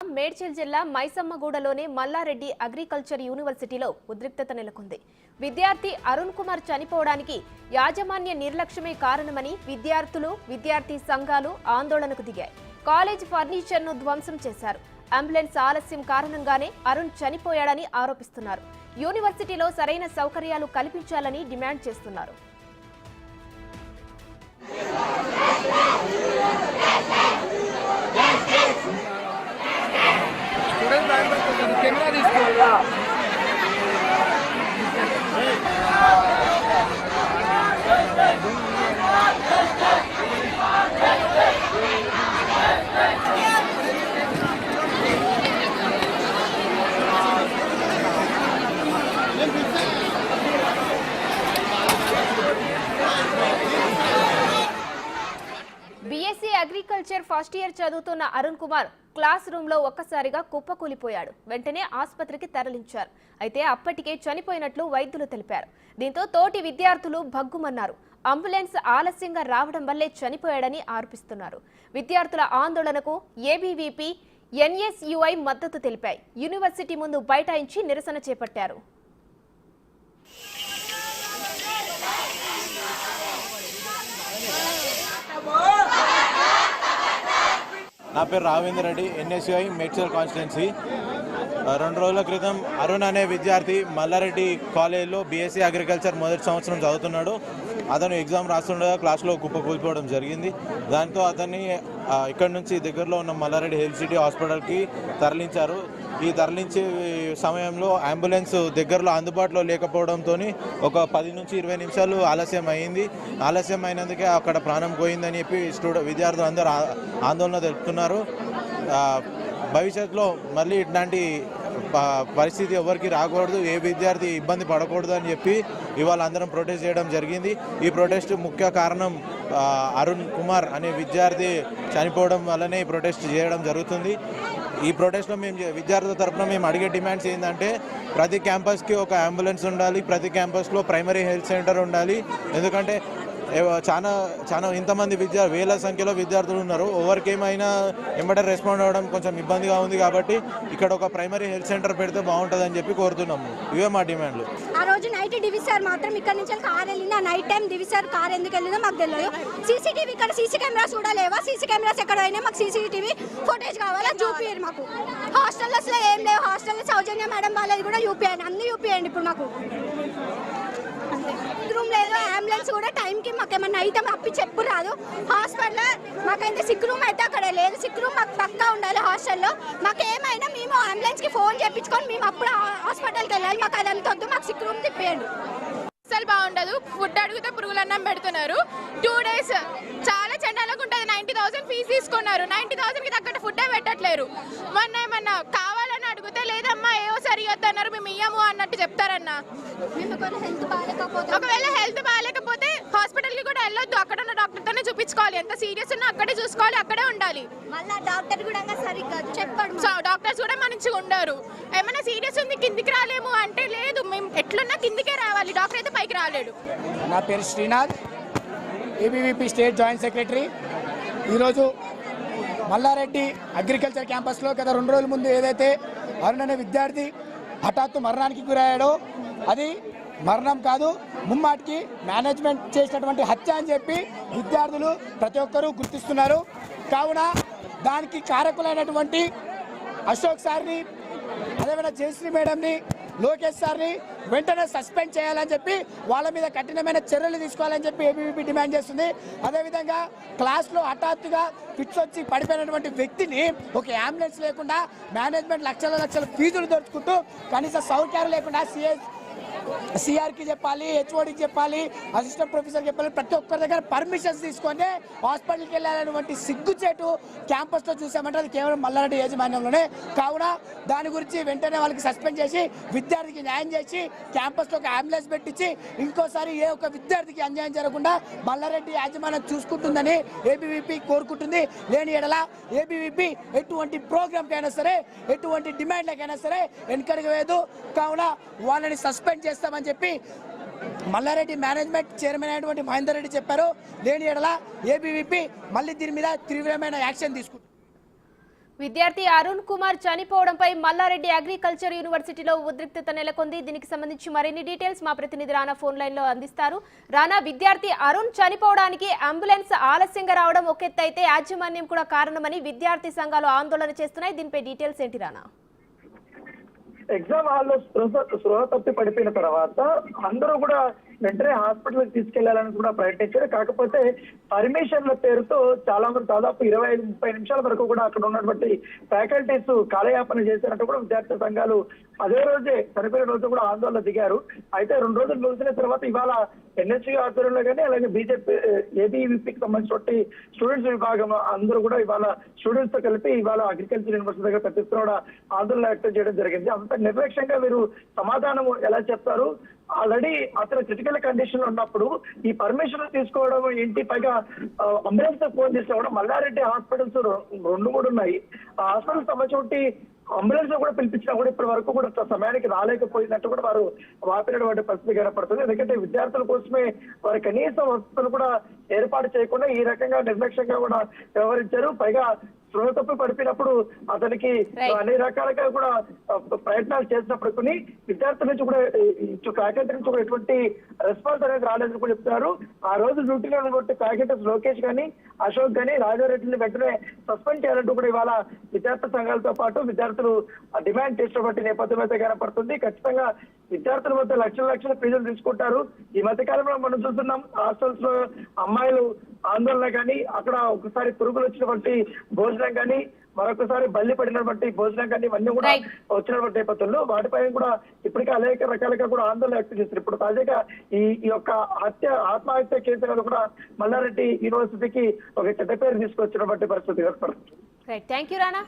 మేడ్చల్ జిల్లా మైసమ్మగూడలోని మల్లారెడ్డి అగ్రికల్చర్ యూనివర్సిటీలో ఉద్రిక్తత నెలకొంది. విద్యార్థి అరుణ్ కుమార్ చనిపోవడానికి యాజమాన్య నిర్లక్ష్యమే కారణమని విద్యార్థులు విద్యార్థి సంఘాలు ఆందోళనకు దిగాయి. కాలేజ్ ఫర్నిచర్ను ధ్వంసం చేశారు. అంబులెన్స్ ఆలస్యం కారణంగానే అరుణ్ చనిపోయాడని ఆరోపిస్తున్నారు. యూనివర్సిటీలో సరైన సౌకర్యాలు కల్పించాలని డిమాండ్ చేస్తున్నారు స్టూడెంట్ బ్యాగ్ పెట్టుకుంటాను కెమెరా తీసుకో బీఎస్సీ అగ్రికల్చర్ ఫస్ట్ ఇయర్ చదువుతున్న అరుణ్ కుమార్ క్లాస్ రూమ్లో ఒక్కసారిగా కుప్పకూలిపోయాడు. వెంటనే ఆసుపత్రికి తరలించారు. అయితే అప్పటికే చనిపోయినట్లు వైద్యులు తెలిపారు. దీంతో తోటి విద్యార్థులు భగ్గుమన్నారు. అంబులెన్స్ ఆలస్యంగా రావడం వల్లే చనిపోయాడని ఆరోపిస్తున్నారు. విద్యార్థుల ఆందోళనకు ఏబీవీపీ ఎన్ఎస్యుఐ మద్దతు తెలిపాయి. యూనివర్సిటీ ముందు బైఠాయించి నిరసన చేపట్టారు. నా పేరు రావేంద్ర రెడ్డి ఎన్ఎస్యుఐ మేడ్చల్ కాన్స్టిట్యున్సీ. రెండు రోజుల క్రితం అరుణ్ అనే విద్యార్థి మల్లారెడ్డి కాలేజీలో బీఎస్సీ అగ్రికల్చర్ మొదటి సంవత్సరం చదువుతున్నాడు. అతను ఎగ్జామ్ రాస్తుండగా క్లాస్లో కుప్ప కూలిపోవడం జరిగింది. దాంతో అతన్ని ఇక్కడ నుంచి దగ్గరలో ఉన్న మల్లారెడ్డి హెల్త్ సిటీ హాస్పిటల్కి తరలించారు. ఈ తరలించే సమయంలో అంబులెన్స్ దగ్గరలో అందుబాటులో లేకపోవడంతో ఒక పది నుంచి ఇరవై నిమిషాలు ఆలస్యం అయింది. ఆలస్యం అయినందుకే అక్కడ ప్రాణం పోయిందని చెప్పి స్టూడెంట్ విద్యార్థులు అందరూ ఆ- ఆందోళన తెలుపుతున్నారు. భవిష్యత్తులో మళ్ళీ ఇట్లాంటి ప- పరిస్థితి ఎవరికి రాకూడదు ఏ విద్యార్థి ఇబ్బంది పడకూడదు అని చెప్పి ఇవాళ అందరం ప్రొటెస్ట్ చేయడం జరిగింది. ఈ ప్రొటెస్ట్ ముఖ్య కారణం అరుణ్ కుమార్ అనే విద్యార్థి చనిపోవడం వల్లనే ఈ ప్రొటెస్ట్ చేయడం జరుగుతుంది. ఈ ప్రొటెస్ట్లో మేము విద్యార్థుల తరపున మేము అడిగే డిమాండ్స్ ఏంటంటే ప్రతి క్యాంపస్కి ఒక అంబులెన్స్ ఉండాలి ప్రతి క్యాంపస్లో ప్రైమరీ హెల్త్ సెంటర్ ఉండాలి. ఎందుకంటే చాలా చాలా ఇంతమంది విద్యా వేల సంఖ్యలో విద్యార్థులు ఉన్నారు. ఎవరికి ఏమైనా రెస్పాండ్ అవ్వడం కొంచెం ఇబ్బందిగా ఉంది కాబట్టి ఇక్కడ ఒక ప్రైమరీ హెల్త్ సెంటర్ పెడితే బాగుంటుందని చెప్పి కోరుతున్నాము ఇవే మా డిమాండ్లు. ఆ రోజు నైట్ డివిసార్ మాత్రం ఇక్కడ నుంచి కార్ వెళ్ళింది? ఆ నైట్ టైం డివిసార్ కార్ ఎందుకు వెళ్ళిందో మాకు తెలియదు. సీసీటీవీ ఇక్కడ సీసీ కెమెరాస్ కూడా లేవా? సీసీ కెమెరాస్ ఎక్కడ అయినా మాకు సీసీటీవీ ఫుటేజ్ కావాలా? చూపియండి మాకు. హాస్టల్లో అసలు ఏం లేవు. హాస్టల్లో సౌజన్య మేడం వాళ్ళది కూడా యూపీఐండి అన్ని యూపీఐండి ఇప్పుడు మాకు. లేదు అంబులెన్స్ కూడా టైంకి మాకు ఏమన్నా అయితే అప్పి చెప్పు రాదు. హాస్పిటల్ మాకైతే సిక్ రూమ్ అయితే అక్కడ లేదు. సిక్ రూమ్ మాకు పక్కా ఉండాలి హాస్టల్లో మాకు ఏమైనా మేము అంబులెన్స్కి ఫోన్ చేయించుకొని మేము అప్పుడు హాస్పిటల్కి వెళ్ళాలి. మాకు అదంతా వద్దు మాకు సిక్ రూమ్ తిప్పేయండి. అసలు బాగుండదు. ఫుడ్ అడిగితే పురుగులు అన్నం పెడుతున్నారు. టూ డేస్ చాలా చెండాలకు ఉంటుంది. నైన్టీ థౌసండ్ ఫీజు తీసుకున్నారు. నైన్టీ థౌసండ్కి తగ్గట్టు ఫుడ్ పెట్టట్లేరు. మొన్న ఏమన్నా కావాలని అడిగితే లేదమ్మా ఏవో సరిగద్దు అన్నారు మేము ఇయ్యము అన్నట్టు చెప్తారన్న. మేము హెల్త్ బాగాలేకపోతే? ఒకవేళ హెల్త్ బాగాలేకపోతే హాస్పిటల్కి కూడా వెళ్ళొద్దు. అక్కడ ఉన్న డాక్టర్తోనే చూపించుకోవాలి. ఎంత సీరియస్ ఉన్నా అక్కడే చూసుకోవాలి అక్కడే ఉండాలి. మళ్ళీ డాక్టర్ కూడా సరిగ్గా చెప్పాడు. సో డాక్టర్స్ కూడా మంచిగా ఉండరు. ఏమైనా సీరియస్ ఉంది కిందికి రాలేము అంటే లేదు. మేము ఎట్లున్నా కిందికే రావాలి. డాక్టర్ అయితే పైకి రాలేడు. నా పేరు Srinath ABVP state joint secretary. ఈరోజు మల్లారెడ్డి అగ్రికల్చర్ క్యాంపస్లో గత రెండు రోజుల ముందు ఏదైతే అరుణ్ అనే విద్యార్థి హఠాత్తు మరణానికి గురయ్యాడో అది మరణం కాదు ముమ్మాటికి మేనేజ్మెంట్ చేసినటువంటి హత్య అని చెప్పి విద్యార్థులు ప్రతి ఒక్కరూ గుర్తిస్తున్నారు. కావున దానికి కారకులైనటువంటి అశోక్ సార్ని అదేవిధంగా జయశ్రీ మేడంని లోకేష్ సార్ని వెంటనే సస్పెండ్ చేయాలని చెప్పి వాళ్ళ మీద కఠినమైన చర్యలు తీసుకోవాలని చెప్పి ఏబీవీపీ డిమాండ్ చేస్తుంది. అదేవిధంగా క్లాస్లో హఠాత్తుగా ఫిట్స్ వచ్చి పడిపోయినటువంటి వ్యక్తిని ఒక అంబులెన్స్ లేకుండా మేనేజ్మెంట్ లక్షల లక్షల ఫీజులు దోచుకుంటూ కనీస సౌకర్యాలు లేకుండా సిఎస్ సిఆర్కి చెప్పాలి హెచ్ఓడికి చెప్పాలి అసిస్టెంట్ ప్రొఫెసర్ చెప్పాలి ప్రతి ఒక్కరి దగ్గర పర్మిషన్స్ తీసుకొని హాస్పిటల్కి వెళ్ళాలనేటువంటి సిగ్గుచేటు క్యాంపస్లో చూసామంటే అది కేవలం మల్లారెడ్డి యాజమాన్యంలోనే. కావున దాని గురించి వెంటనే వాళ్ళకి సస్పెండ్ చేసి విద్యార్థికి న్యాయం చేసి క్యాంపస్లో ఒక అంబులెన్స్ పెట్టించి ఇంకోసారి ఏ ఒక్క విద్యార్థికి అన్యాయం జరగకుండా మల్లారెడ్డి యాజమాన్యం చూసుకుంటుందని ఏబీవీపీ కోరుకుంటుంది. లేని ఎడల ఏబీవీపీ ఎటువంటి ప్రోగ్రామ్కైనా సరే ఎటువంటి డిమాండ్లకైనా సరే వెనకడికి కావున వాళ్ళని సస్పెండ్ చేస్తామని చెప్పి మల్లారెడ్డి మేనేజ్మెంట్ చైర్మన్ అయినటువంటి మహేందర్ రెడ్డి చెప్పారు. లేని ఎడల ఏబీవీపీ మళ్ళీ దీని మీద తీవ్రమైన యాక్షన్ తీసుకుంటుంది విద్యార్థి అరుణ్ కుమార్ చనిపోవడంపై మల్లారెడ్డి అగ్రికల్చర్ యూనివర్సిటీలో ఉద్రిక్తత నెలకొంది. దీనికి సంబంధించి మరిన్ని డీటెయిల్స్ మా ప్రతినిధి రానా ఫోన్ లైన్లో అందిస్తారు. రానా విద్యార్థి అరుణ్ చనిపోవడానికి అంబులెన్స్ ఆలస్యంగా రావడం ఒక ఎత్తు అయితే యాజమాన్యం కూడా కారణమని విద్యార్థి సంఘాలు ఆందోళన చేస్తున్నాయి. దీనిపై డీటెయిల్స్ ఏంటి రానా? ఎగ్జామ్ హాల్లో స్పృహ స్పృహ తప్పి పడిపోయిన తర్వాత అందరూ కూడా వెంటనే హాస్పిటల్కి తీసుకెళ్ళాలని కూడా ప్రయత్నించారు. కాకపోతే పర్మిషన్ల పేరుతో చాలా మంది దాదాపు ఇరవై ఐదు ముప్పై నిమిషాల వరకు కూడా అక్కడ ఉన్నటువంటి ఫ్యాకల్టీస్ కాలయాపన చేసినట్టు కూడా విద్యార్థి సంఘాలు అదే రోజే చనిపోయిన రోజు కూడా ఆందోళన దిగారు. అయితే రెండు రోజులు ముగిసిన తర్వాత ఇవాళ ఎన్ఎస్సీ ఆధ్వర్యంలో కానీ అలాగే బీజేపీ ఏబీవీపీకి సంబంధించినటువంటి స్టూడెంట్స్ విభాగం అందరూ కూడా ఇవాళ స్టూడెంట్స్తో కలిపి ఇవాళ అగ్రికల్చర్ యూనివర్సిటీ దగ్గర ప్రతి కూడా ఆందోళన వ్యక్తం చేయడం జరిగింది. అంత నిర్లక్ష్యంగా వీరు సమాధానం ఎలా చెప్తారు ఆల్రెడీ అతను క్రిటికల్ కండిషన్లో ఉన్నప్పుడు ఈ పర్మిషన్ తీసుకోవడం ఏంటి? పైగా అంబులెన్స్ ఫోన్ తీసుకోవడం మల్లారెడ్డి హాస్పిటల్స్ రెండు మూడు ఉన్నాయి. ఆ హాస్పిటల్ సంబంధించి అంబులెన్స్ కూడా పిలిపించినా కూడా ఇప్పటి వరకు కూడా సమయానికి రాలేకపోయినట్టు కూడా వారు వాపినటువంటి పరిస్థితి కనపడుతుంది. ఎందుకంటే విద్యార్థుల కోసమే వారి కనీస వసతులు కూడా ఏర్పాటు చేయకుండా ఈ రకంగా నిర్లక్ష్యంగా కూడా వ్యవహరించారు. పైగా స్పృహ తప్పి పడిపోయినప్పుడు అతనికి. అన్ని రకాలుగా కూడా ప్రయత్నాలు చేసినప్పటికీ విద్యార్థుల నుంచి కూడా ఇటు ఫ్యాకల్టీ నుంచి కూడా ఎటువంటి రెస్పాన్స్ అనేది రాలేదని కూడా చెప్తున్నారు. ఆ రోజు డ్యూటీలో ఉన్నటువంటి ఫ్యాకల్టీస్ లోకేష్ కానీ అశోక్ కానీ రాజారెడ్డిని వెంటనే సస్పెండ్ చేయాలంటూ కూడా ఇవాళ విద్యార్థి సంఘాలతో పాటు విద్యార్థులు డిమాండ్ చేసినటువంటి నేపథ్యం అయితే కనపడుతుంది. ఖచ్చితంగా విద్యార్థుల మధ్య లక్షల లక్షల ఫీజులు తీసుకుంటారు. ఈ మధ్య కాలంలో మనం చూస్తున్నాం హాస్టల్స్లో అమ్మాయిలు ఆందోళన కానీ అక్కడ ఒకసారి పురుగులు వచ్చినటువంటి భోజనం కానీ మరొకసారి బల్లి పడినటువంటి భోజనం కానీ ఇవన్నీ కూడా. వచ్చినటువంటి నేపథ్యంలో వాటిపై కూడా ఇప్పటికే అనేక రకాలుగా కూడా ఆందోళన వ్యక్తం చేస్తారు ఇప్పుడు తాజాగా ఈ ఈ యొక్క హత్య ఆత్మహత్య కేసు కూడా మల్లారెడ్డి యూనివర్సిటీకి ఒక చెడ్డ పేరు తీసుకొచ్చినటువంటి పరిస్థితి ఏర్పడుతుంది. Thank you Rana